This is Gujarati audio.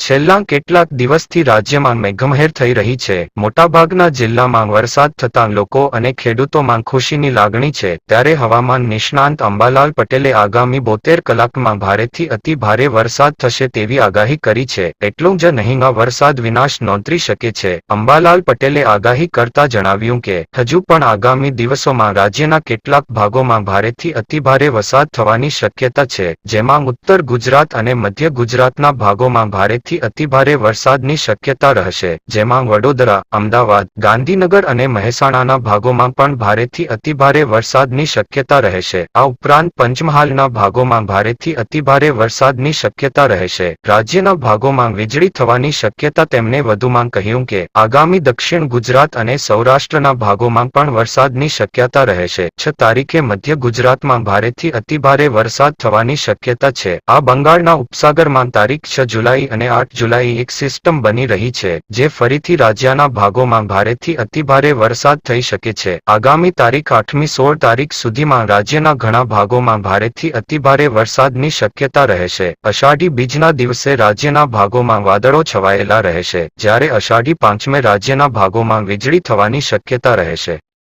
છેલ્લા કેટલાક દિવસથી રાજ્યમાં મેઘમહેર થઈ રહી છે. મોટાભાગના જિલ્લામાં વરસાદ થતાં લોકો અને ખેડૂતોમાં ખુશીની લાગણી છે. ત્યારે હવામાન નિષ્ણાંત અંબાલાલ પટેલે આગામી બોતેર કલાકમાં ભારેથી અતિ ભારે વરસાદ થશે તેવી આગાહી કરી છે. એટલું જ નહીં વરસાદ વિનાશ નોંધી શકે છે. અંબાલાલ પટેલે આગાહી કરતા જણાવ્યું કે, હજુ પણ આગામી દિવસોમાં રાજ્યના કેટલાક ભાગોમાં ભારેથી અતિભારે વરસાદ થવાની શક્યતા છે. જેમાં ઉત્તર ગુજરાત અને મધ્ય ગુજરાતના ભાગોમાં ભારેથી અતિભારે વરસાદની શક્યતા રહેશે, જેમાં વડોદરા, અમદાવાદ, ગાંધીનગર અને મહેસાણાના ભાગોમાં પણ ભારેથી અતિભારે વરસાદની શક્યતા રહેશે. આ ઉપરાંત પંચમહાલના ભાગોમાં ભારેથી અતિભારે વરસાદની શક્યતા રહેશે. રાજ્યના ભાગોમાં વીજળી થવાની શક્યતા તેમણે વધુમાં કહ્યું કે, આગામી દક્ષિણ ગુજરાત અને સૌરાષ્ટ્રના ભાગોમાં પણ વરસાદની શક્યતા રહેશે. છ તારીખે મધ્ય ગુજરાતમાં ભારેથી અતિભારે વરસાદ થવાની શક્યતા છે. આ બંગાળના ઉપસાગરમાં તારીખ છ જુલાઈ અને આઠ જુલાઈ એક સિસ્ટમ બની રહી છે, જે ફરીથી રાજ્યના ભાગોમાં ભારેથી અતિભારે વરસાદ થઈ શકે છે. આગામી તારીખ આઠમી સોળ તારીખ સુધીમાં રાજ્યના ઘણા ભાગોમાં ભારેથી અતિભારે વરસાદની શક્યતા રહેશે. અષાઢી બીજના દિવસે રાજ્યના ભાગોમાં વાદળો છવાયેલા રહેશે, જ્યારે અષાઢી પાંચમે રાજ્યના ભાગોમાં વીજળી થવાની શક્યતા રહેશે.